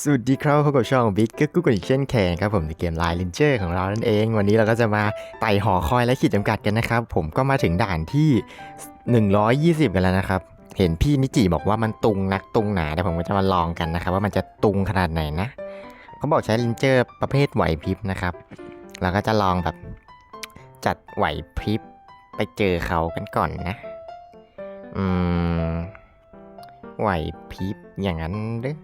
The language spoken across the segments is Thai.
สวัสดีครับพบกับช่องบิ๊กก็กุ๊กอีกเช่นเคยครับผมในเกมไลน์ลินเจอร์ของเรานั่นเอง วันนี้เราก็จะมาไต่หอคอยและขีดจำกัดกันนะครับ ผมก็มาถึงด่านที่ 120 กันแล้วนะครับ เห็นพี่นิจิบอกว่ามันตุงนักตุงหนาเดี๋ยวผมก็จะมาลองกันนะครับ ว่ามันจะตุงขนาดไหนนะเขาบอกใช้ลินเจอร์ประเภทไหวพริบนะครับเราก็จะลองแบบจัดไหวพริบไปเจอเขากันก่อนนะอืมไหวพริบอย่างนั้นหรือ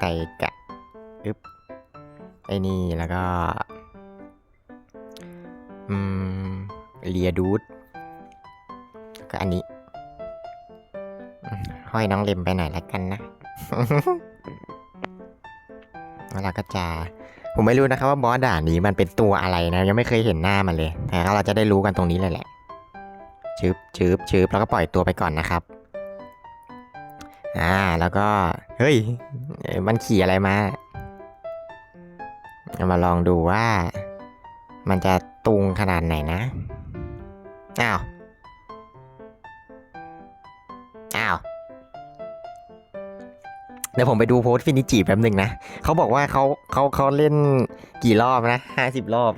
ไก่กะอึบไอ้นี่แล้วก็อืมเลียดูดก็อันนี้ ห้อยน้องเล็มไปหน่อยละกันนะแล้วเราก็จะผมไม่รู้นะครับว่าบอสด่านนี้มันเป็นตัวอะไรนะยังไม่เคยเห็นหน้ามันเลยแต่เราจะได้รู้กันตรงนี้เลยแหละชืบชืบชืบแล้วก็ปล่อยตัวไปก่อนนะครับ อ่าแล้วก็ เฮ้ย มันขี่อะไรมาเอามาลองดูว่า มันจะตุงขนาดไหนนะ อ้าว อ้าวเดี๋ยวผมไปดูโพสต์ฟินิจิแป๊บหนึ่งนะเขาบอกว่าเขาเขาเขาเล่นกี่รอบนะห้าสิบรอบ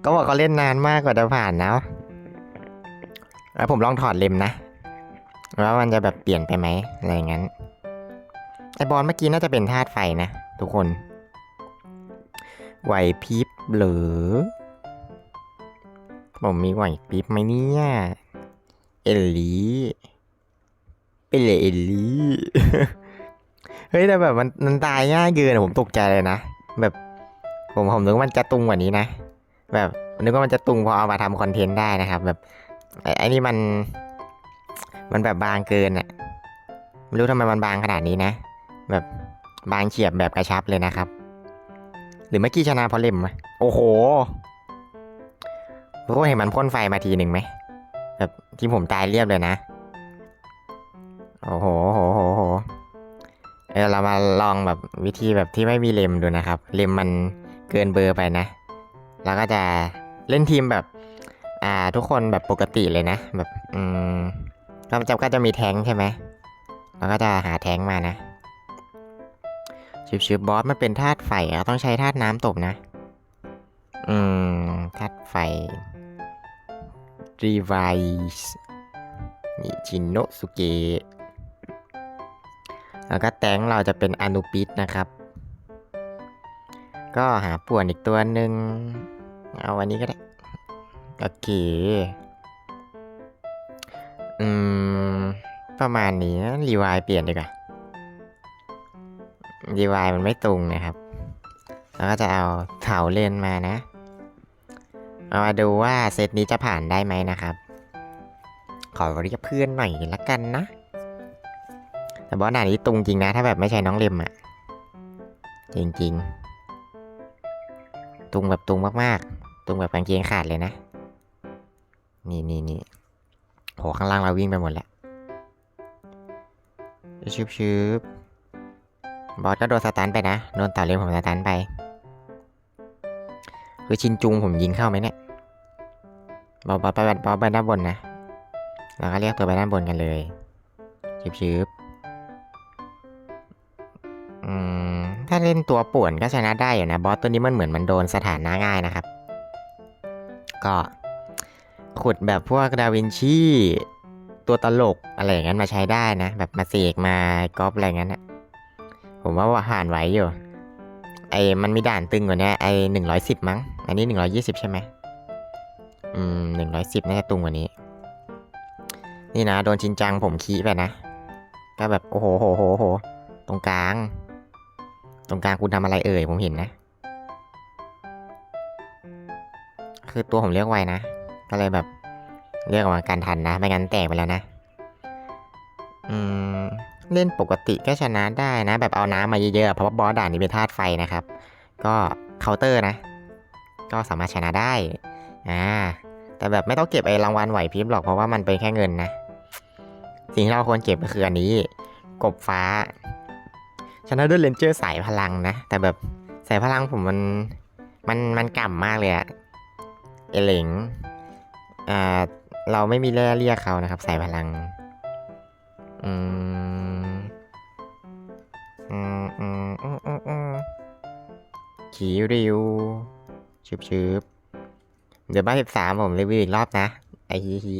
เขาบอกเขาเล่นนานมากกว่าจะผ่านนะแล้วผมลองถอดเล็มนะ ว่ามันจะแบบเปลี่ยนไปไหมอะไรงั้นไอบอลเมื่อกี้น่าจะเป็นธาตุไฟนะ ทุกคน ไหวพริบหรือผมมีไหวพริบไหมเนี่ยเอลลี่เป็นเลยเอลลี่เฮ้ยแต่แบบมันมันตายง่ายเกินผมตกใจเลยนะแบบผมผมนึกว่ามันจะตุงกว่านี้นะ แบบนึกว่ามันจะตุงพอเอามาทำคอนเทนต์ได้นะครับ แบบไอ้นี่มัน มันแบบบางเกินอะไม่รู้ทำไมมันบางขนาดนี้นะ แบบบางเฉียบแบบกระชับเลยนะครับ หรือเมื่อกี้ชนะเพราะเล่มวะโอ้โหทุกคนเห็นมันพ่นไฟมาทีหนึ่งไหมแบบที่ผมตายเรียบเลยนะ โอ้โหโหโหโหเออเรามาลองแบบวิธีแบบที่ไม่มีเลมดูนะครับ เลมมันเกินเบอร์ไปนะ แล้วก็จะเล่นทีมแบบ อ่าทุกคนแบบปกติเลยนะ แบบ อืม ก็จะก็จะมีแทงใช่ไหมเราก็จะหาแทงมานะชิบชิบบอสมันเป็นธาตุไฟอะต้องใช้ธาตุน้ำตบนะ อืมธาตุไฟรีไวส์นี่ชินโนสุเกะแล้วก็แทงเราจะเป็นอนุปิสนะครับ ก็หาป่วนอีกตัวหนึ่งเอาวันนี้ก็ได้ โอเค อืม ประมาณนี้นะรีวายเปลี่ยนดีกว่ารีวายมันไม่ตรงนะครับ แล้วก็จะเอาเถาเลนมานะ เอามาดูว่าเซตนี้จะผ่านได้ไหมนะครับ ขอเรียกเพื่อนหน่อยละกันนะ แต่บอสหนานี้ตรงจริงนะ ถ้าแบบไม่ใช่น้องเลมอะจริงๆตรงแบบตรงมากๆตรงแบบกางเกงขาดเลยนะ นี่นี่นี่ โหข้างล่างเราวิ่งไปหมดแล้วชืบชืบบอสก็โดนสตันไปนะ โดนต่อเลี้ยผมสตันไป คือชินจุงผมยิงเข้าไหมเนี่ยบอสบอสไปบอสไปด้านบนนะ แล้วก็เรียกตัวไปด้านบนกันเลยชืบชืบอืมถ้าเล่นตัวป่วนก็ชนะได้อยู่นะ บอสตัวนี้มันเหมือนมันโดนสถานะง่ายนะครับ ก็ ขุดแบบพวกดาวินชี ตัวตลกอะไรอย่างนั้นมาใช้ได้นะ แบบมาเสกมาก๊อปอะไรงนั้นนะผมว่าว่าผ่านไหวอยู่ ไอ้มันมีด่านตึงกว่านี้ไอ้หนึ่งร้อยสิบมั้ง อันนี้หนึ่งร้อยี่สิบใช่ไหมอืมหนึ่งร้อยสิบน่าจะตุงกว่านี้ นี่นะ โดนชินจังผมขี้ไปนะ ก็แบบโอ้โหโหโหโหตรงกลาง ตรงกลางคุณทำอะไรเอ่ยผมเห็นนะ คือตัวผมเรียกไวนะ ก็เลยแบบเรียกออกมาการทันนะ ไม่งั้นแตกไปแล้วนะ อืม เล่นปกติก็ชนะได้นะ แบบเอาน้ำมาเยอะๆ เพราะว่าบอสด่านนี้เป็นธาตุไฟนะครับ ก็เคาน์เตอร์นะ ก็สามารถชนะได้ อ่า แต่แบบไม่ต้องเก็บไอ้รางวัลไหวพริบหรอก เพราะว่ามันเป็นแค่เงินนะ สิ่งที่เราควรเก็บก็คืออันนี้ กบฟ้า ชนะด้วยเลนเจอร์สายพลังนะ แต่แบบสายพลังผมมัน มัน มันก่ำมากเลยอะเอเหลง อ่า เราไม่มีแร่เรียกเขานะครับใส่พลัง อืม อืมอืมอืมอืมขี่ริวชืบชืบเดี๋ยวบ้านสิบสามผมรีวิวอีกรอบนะ ไอฮีฮี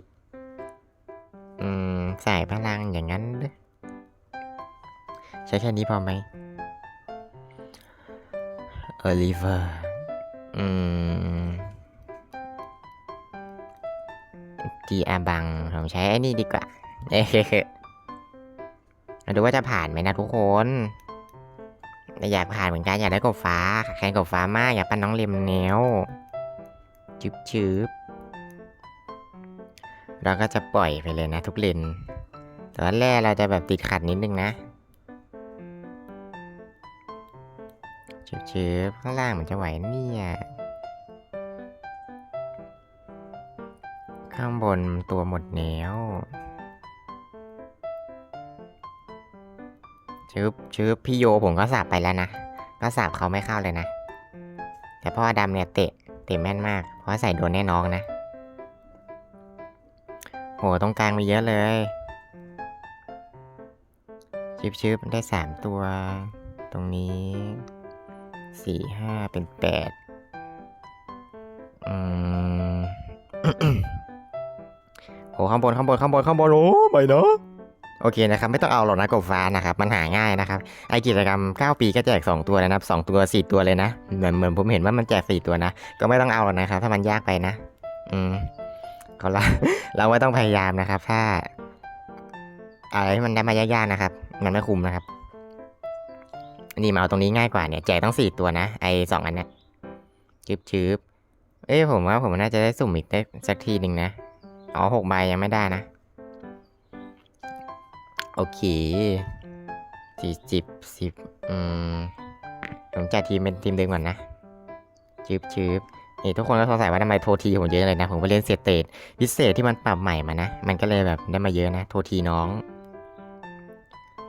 อืมใส่พลังอย่างนั้นใช้แค่นี้พอไหมโอลิเวอร์ อืม จีอาบังผมใช้ไอ้นี่ดีกว่าเอ้ยมาดูว่าจะผ่านไหมนะทุกคนอยากผ่านเหมือนกันอยากได้กบฟ้าแข่งกบฟ้ามากอยากปั้นน้องเลมแนวจึบชืบเราก็จะปล่อยไปเลยนะทุกเลนแต่ว่าแรกเราจะแบบติดขัดนิดนึงนะชืบชืบข้างล่างเหมือนจะไหวเนี่ย ข้างบนตัวหมดแนวชืบชืบพี่โยผมก็สับไปแล้วนะ ก็สับเขาไม่เข้าเลยนะ แต่พ่อดำเนี่ยเตะ เตะแม่นมาก เพราะใส่โดนแน่น้องนะ โหตรงกลางมีเยอะเลยชิบชิบได้สามตัว ตรงนี้สี่ห้าเป็นแปดอืม โหข้างบนข้างบนข้างบนข้างบนโอ้ไม่เนาะโอเคนะครับไม่ต้องเอาหรอกนะกบฟ้านะครับมันหาง่ายนะครับไอกิจกรรม 9 ปีก็แจก 2 ตัวนะครับ 2 ตัว 4 ตัวเลยนะ เหมือนเหมือนผมเห็นว่ามันแจก 4 ตัวนะ ก็ไม่ต้องเอาหรอกนะครับ ถ้ามันยากไปนะ อืมก็เราเราไม่ต้องพยายามนะครับ ถ้าอะไรที่มันได้มายากๆนะครับ มันไม่คุ้มนะครับ นี่มาเอาตรงนี้ง่ายกว่าเนี่ยแจกต้อง4 ตัวนะไอสองอันเนี้ยชืบชืบเอ้ยผมว่าผมน่าจะได้สุ่มอีกได้สักทีหนึ่งนะ อ๋อหกใบยังไม่ได้นะ โอเคสี่สิบสิบอืมผมจัดทีมเป็นทีมเดิมก่อนนะชืบชืบนี่ทุกคนก็สงสัยว่าทำไมโทรทีผมเยอะเลยนะ ผมไปเล่นเซตเตทพิเศษที่มันปรับใหม่มานะ มันก็เลยแบบได้มาเยอะนะ โทรทีน้อง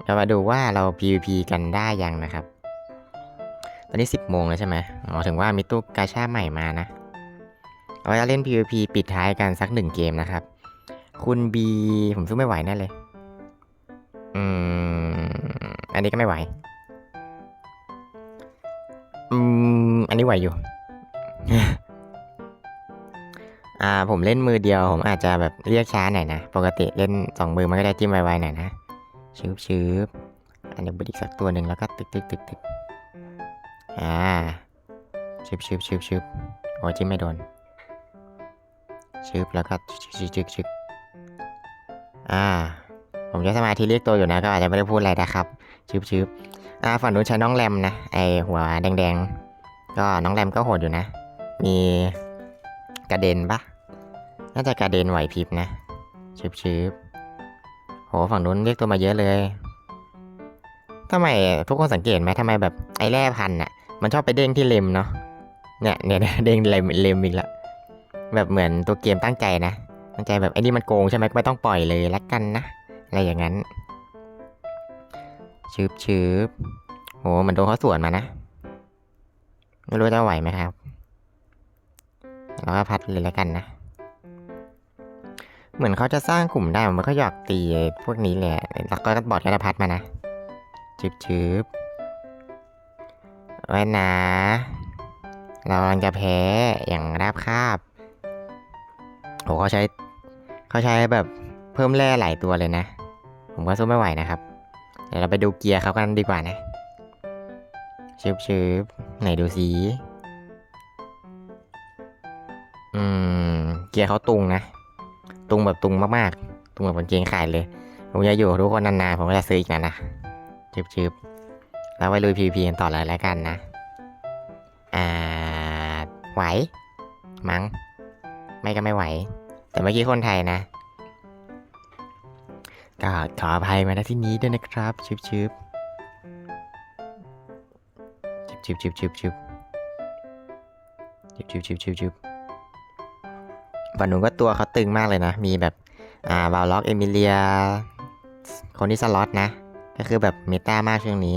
เรามาดูว่าเรา PVP กันได้ยังนะครับ ตอนนี้ 10 โมงแล้วใช่ไหมอ๋อถึงว่ามีตู้กาชาใหม่มานะ เอาไว้เล่น PVP ปิดท้ายกันสักหนึ่งเกมนะครับ คุณบีผมสู้ไม่ไหวแน่เลย อืม อันนี้ก็ไม่ไหว อืม อันนี้ไหวอยู่ อ่า ผมเล่นมือเดียว ผมอาจจะแบบเรียกช้าหน่อยนะ ปกติเล่นสองมือมันก็ได้จิ้มไวๆหน่อยนะ ชืบชืบอันนี้บุดอีกสักตัวหนึ่งแล้วก็ตึกตึกตึกตึกอ่าชืบชืบชืบชืบโอ้จิ้มไม่โดน ชืบแล้วก็ชึกชึกชึกอ่า ผมใช้สมาธิเรียกตัวอยู่นะ ก็อาจจะไม่ได้พูดอะไรนะครับชืบชืบอ่าฝั่งนู้นใช้น้องแรมนะ ไอหัวแดงๆ ก็น้องแรมก็โหดอยู่นะ มีกระเด็นปะน่าจะกระเด็นไหวพริบนะชืบชืบโหฝั่งนู้นเรียกตัวมาเยอะเลยทำไมทุกคนสังเกตไหมทำไมแบบไอแร่พันธุ์อะมันชอบไปเด้งที่เลมเนาะเนี่ยเนี่ยเด้งเลมเลมอีกแล้ว แบบเหมือนตัวเกมตั้งใจนะตั้งใจแบบไอ้นี่มันโกงใช่ไหมไม่ต้องปล่อยเลยละกันนะอะไรอย่างนั้นชืบชืบโหมันโดนเขาสวนมานะ ไม่รู้จะไหวไหมครับเราก็พัดเลยและกันนะ เหมือนเขาจะสร้างกลุ่มได้มันก็อยากตีพวกนี้แหละแล้วก็บอดก็จะพัดมานะชืบชืบไว้นะ เรากำลังจะแพ้อย่างราบคาบ โหเขาใช้เขาใช้แบบเพิ่มแร่หลายตัวเลยนะ ผมก็สู้ไม่ไหวนะครับ เดี๋ยวเราไปดูเกียร์เขากันดีกว่านะชืบชืบไหนดูสีอืม เกียร์เขาตุงนะ ตุงแบบตุงมากๆ ตุงแบบกางเกงขาดเลยผมจะอยู่ทุกคนนานๆ ผมก็จะซื้ออีกนะนะชืบชืบแล้วไปลุย PVP กันต่อเลยแล้วกันนะ อ่า ไหว มั้ง ไม่ก็ไม่ไหว แต่เมื่อกี้คนไทยนะ ก็ขออภัยมาณที่นี้ด้วยนะครับชิบชิบชิบชิบชิบชิบชิบชิบชิบชิบชิบชิบวันนู้นก็ตัวเขาตึงมากเลยนะ มีแบบอ่าบาล็อกเอมิเลีย คนที่สล็อตนะ ก็คือแบบเมตามากช่วงนี้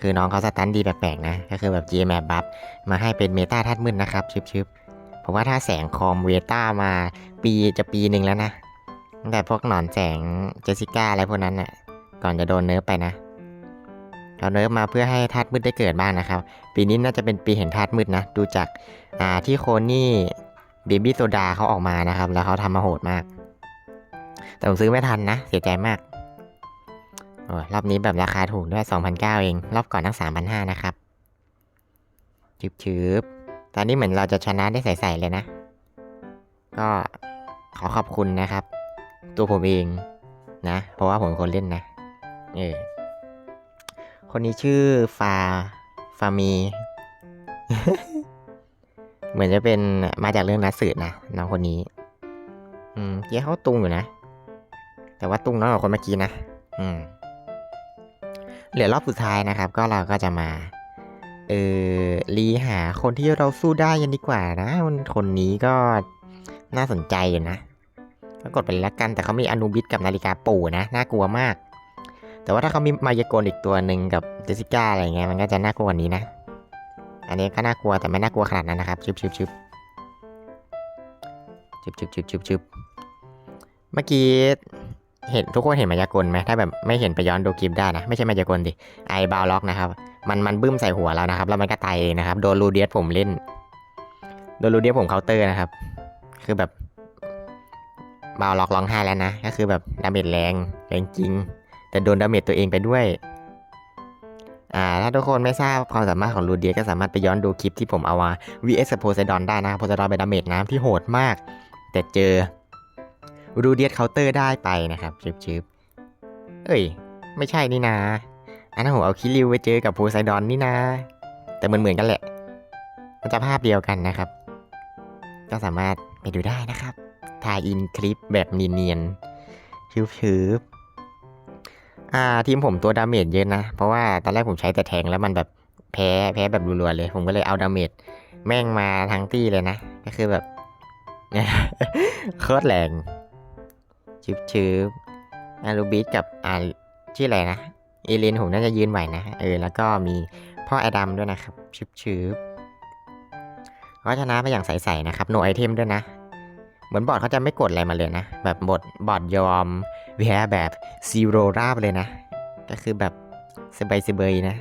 คือน้องเขาสตันดีแปลกๆนะ ก็คือแบบ G แมปบัฟมาให้เป็นเมตาธาตุมืดนะครับชิบชิบ ผมว่าถ้าแสงคอมเวต้ามาปีจะปีหนึ่งแล้วนะตั้งแต่พวกหนอนแสงเจสิก้าอะไรพวกนั้นน่ะ ก่อนจะโดนเนิร์ฟไปนะเราเนิร์ฟมาเพื่อให้ธาตุมืดได้เกิดบ้างนะครับ ปีนี้น่าจะเป็นปีแห่งธาตุมืดนะ ดูจากอ่าที่โคนี่เบบี้โซดาเขาออกมานะครับ แล้วเขาทำมาโหดมาก แต่ผมซื้อไม่ทันนะ เสียใจมากโอ้รอบนี้แบบราคาถูกด้วย2,009เอง รอบก่อนตั้ง3,500นะครับชืบชืบ ตอนนี้เหมือนเราจะชนะได้ใส่ๆเลยนะ ก็ขอขอบคุณนะครับ ตัวผมเองนะ เพราะว่าผมคนเล่นนะเออคนนี้ชื่อฟาฟามี เหมือนจะเป็นมาจากเรื่องนัสืบนะน้องคนนี้ อืมเกี้เขาตุงอยู่นะ แต่ว่าตุงน้อยกว่าคนเมื่อกี้นะ อืม เหลือรอบสุดท้ายนะครับ ก็เราก็จะมา เออรีหาคนที่เราสู้ได้ยันดีกว่านะคนนี้ก็น่าสนใจอยู่นะก็กดไปเลยละกันแต่เขามีอนูบิสกับนาฬิกาปู่นะน่ากลัวมาก แต่ว่าถ้าเขามีมายากลอีกตัวหนึ่งกับเจสสิก้าอะไรเงี้ยมันก็จะน่ากลัวกว่านี้นะ อันนี้ก็น่ากลัวแต่ไม่น่ากลัวขนาดนั้นนะครับชึบชึบชึบชึบชึบชึบชึบชึบเมื่อกี้ เห็นทุกคนเห็นมายากลไหมถ้าแบบไม่เห็นไปย้อนดูคลิปได้นะ ไม่ใช่มายากลดิไอบาวล็อกนะครับ มันมันบึ้มใส่หัวเรานะครับ แล้วมันก็ตายเองนะครับ โดนลูเดียสผมเล่น โดนลูเดียสผมเคาน์เตอร์นะครับ คือแบบบาวล็อกร้องไห้แล้วนะ ก็คือแบบดาเมจแรงแรงจริง แต่โดนดาเมจตัวเองไปด้วย อ่า ถ้าทุกคนไม่ทราบความสามารถของลูเดียสก็สามารถไปย้อนดูคลิปที่ผมเอามา vs โพไซดอนได้นะโพไซดอนเป็นดาเมจน้ำที่โหดมาก แต่เจอ ลูเดียสเคาน์เตอร์ได้ไปนะครับชิบๆเอ้ย ไม่ใช่นี่นาอันนั้นผมเอาคิริวไปเจอกับโพไซดอนนี่นะแต่เหมือนเหมือนๆกันแหละ มันจะภาพเดียวกันนะครับ ก็สามารถไปดูได้นะครับถ่ายอินคลิปแบบเนียนๆชืบๆอ่าทีมผมตัวดาเมจเยอะนะ เพราะว่าตอนแรกผมใช้แต่แทงแล้วมันแบบแพ้แพ้แบบรัวๆเลย ผมก็เลยเอาดาเมจแม่งมาทั้งตี้เลยนะ ก็คือแบบโคตรแรง ชืบๆอารูบิสกับอ่าชื่ออะไรนะ เอเลนผมน่าจะยืนไหวนะ เออ แล้วก็มีพ่อแอดัมด้วยนะครับชืบชืบเขาชนะไปอย่างใสๆนะครับโนไอเทมด้วยนะ เหมือนบอดเขาจะไม่กดอะไรมาเลยนะ แบบบทบอดยอมแพ้แบบซีโรราบเลยนะ ก็คือแบบสบายสบายๆนะ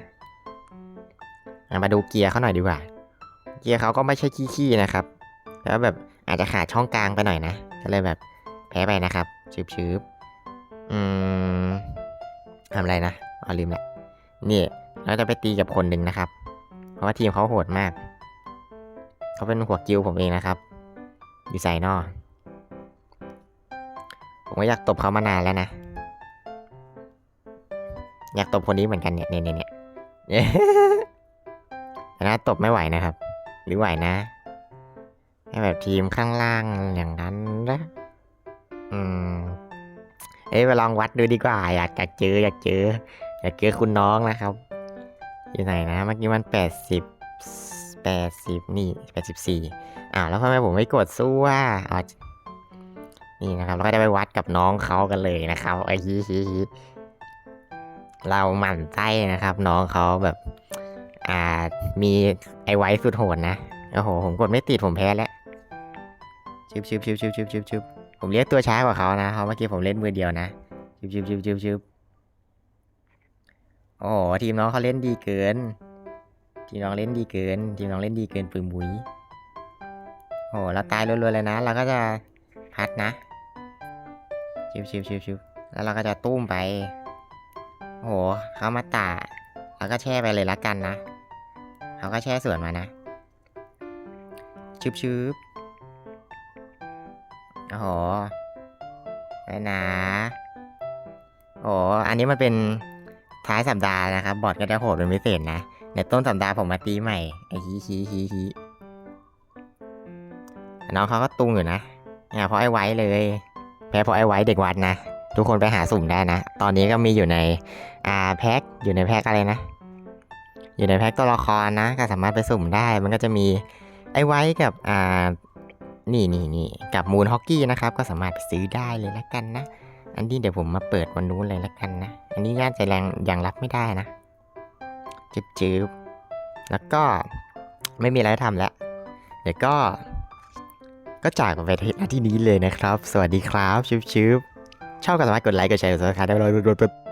อะมาดูเกียร์เขาหน่อยดีกว่า เกียร์เขาก็ไม่ใช่ขี้ๆนะครับ แล้วแบบอาจจะขาดช่องกลางไปหน่อยนะ ก็เลยแบบแพ้ไปนะครับ ชืบๆอืมทำอะไรนะอ๋อลืมละนี่เราจะไปตีกับคนหนึ่งนะครับ เพราะว่าทีมเขาโหดมาก เขาเป็นหัวกิวผมเองนะครับ อยู่ใส่นอผมก็อยากตบเขามานานแล้วนะ อยากตบคนนี้เหมือนกันเนี่ยเนี่ยเนี่ยเนี่ยแต่น่าตบไม่ไหวนะครับ หรือไหวนะให้แบบทีมข้างล่างอย่างนั้นนะ อืม เอ้ยไปลองวัดดูดีกว่า อยากอยากเจออยากเจออยากเจอคุณน้องนะครับ อยู่ไหนนะ เมื่อกี้มันแปดสิบแปดสิบนี่แปดสิบสี่อ้าวแล้วทำไมผมไม่กดสู้ว่าอ๋อนี่นะครับ เราก็ได้ไปวัดกับน้องเขากันเลยนะครับไอ้ฮีฮีฮีเราหมั่นไส้นะครับ น้องเขาแบบ อ่ามีไอไว้สุดโหดนะโอ้โหผมกดไม่ติดผมแพ้แล้วชิบชิบชิบชิบชิบชิบชิบ ผมเรียกตัวช้ากว่าเขานะเพราะเมื่อกี้ผมเล่นมือเดียวนะชิบชิบชิบชิบชิบโอ้โหทีมน้องเขาเล่นดีเกิน ทีมน้องเล่นดีเกิน ทีมน้องเล่นดีเกินปืนบุยโอ้โหเราตายรัวๆเลยนะ เราก็จะพัดนะชิบชิบชิบชิบแล้วเราก็จะตุ้มไปโอ้โหเขามาตาเราก็แช่ไปเลยละกันนะเขาก็แช่สวนมานะชิบชิบ โอ้โหไปนะโอ้อันนี้มันเป็นท้ายสัปดาห์นะครับ บอดก็จะโหดเป็นพิเศษนะในต้นสัปดาห์ผมมาตีใหม่ไอ้ฮีฮีฮีฮีน้องเขาก็ตุงอยู่นะเนี่ยเพราะไอ้ไว้เลย แพ้เพราะไอ้ไว้เด็กวัดนะ ทุกคนไปหาสุ่มได้นะ ตอนนี้ก็มีอยู่ในอ่าแพ็คอยู่ในแพ็คอะไรนะ อยู่ในแพ็คตัวละครนะ ก็สามารถไปสุ่มได้ มันก็จะมีไอ้ไว้กับอ่า นี่นี่นี่กับมูนฮอกกี้นะครับ ก็สามารถไปซื้อได้เลยละกันนะ อันนี้เดี๋ยวผมมาเปิดวันนู้นเลยละกันนะ อันนี้ย่านใจแรงยังรับไม่ได้นะจึบจึบแล้วก็ไม่มีอะไรทำแล้ว เดี๋ยวก็ ก็จากไปที่หน้าที่นี้เลยนะครับ สวัสดีครับชิบชิบชอบก็สามารถกดไลค์กดแชร์กดซับสไครต์ได้เลย